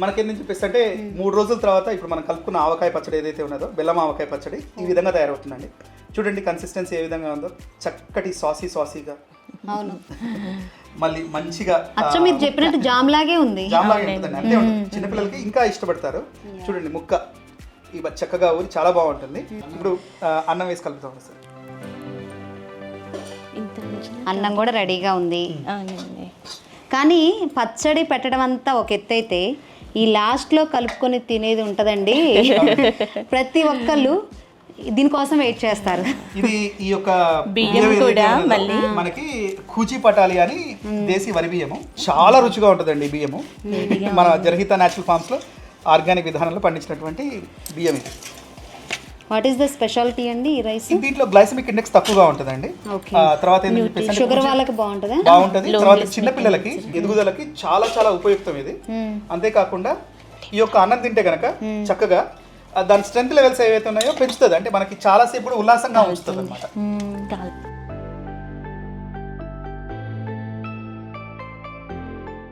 మనకేందని చెప్పేసి అంటే మూడు రోజుల తర్వాత ఇప్పుడు మనం కలుపుకున్న ఆవకాయ పచ్చడి ఏదైతే ఉన్నదో బెల్లం ఆవకాయ పచ్చడి ఈ విధంగా తయారవుతుందండి. చూడండి కన్సిస్టెన్సీ ఏ విధంగా ఉందో చక్కటి సాసీ సాసీగా. అవును. మళ్ళీ మంచిగా అచ్చ మీరు చెప్పినట్టు జామ్ లాగే ఉంది. జామ్ లాగా ఉంటుందండి అంతే ఉంటుంది. చిన్నపిల్లలకి ఇంకా ఇష్టపడతారు. చూడండి ముక్క. ఇవి చక్కగా ఊరి చాలా బాగుంటుంది. ఇప్పుడు అన్నం వేసి కలుపుతాం సార్ అన్నం కూడా రెడీగా ఉంది. అవునండి. కానీ పచ్చడి పెట్టడం అంతా ఒక ఎత్తు అయితే ఈ లాస్ట్లో కలుపుకొని తినేది ఉంటుందండి. ప్రతి ఒక్కళ్ళు దీనికోసం వెయిట్ చేస్తారు. ఇది ఈ యొక్క బియ్యం కూడా మళ్ళీ. మనకి కూచి పటాలి అని దేశీ వరి బియ్యము. చాలా రుచిగా ఉంటుందండి ఈ బియ్యము. మన జర్హిత న్యాచురల్ ఫార్మ్స్లో ఆర్గానిక్ విధానంలో పండించినటువంటి బియ్యం ఇది వాట్ ఈస్ ద స్పెషాలిటీ అండి ఈ రైస్ దీంట్లో గ్లైసమిక్ ఇండెక్స్ తక్కువగా ఉంటుందండి. తర్వాత షుగర్ వాళ్ళకి బాగుంటుందా? బాగుంటుంది. తర్వాత చిన్న పిల్లలకి ఎదుగుదలకి చాలా చాలా ఉపయుక్తం ఇది. అంతేకాకుండా ఈ యొక్క అన్నం తింటే గనక చక్కగా ఆ, దాని స్ట్రెంత్ లెవెల్స్ ఏవైతే ఉన్నాయో పెంచుతుంది. అంటే మనకి చాలాసేపు ఉల్లాసంగా ఉంచుతుంది అనమాట కాదు.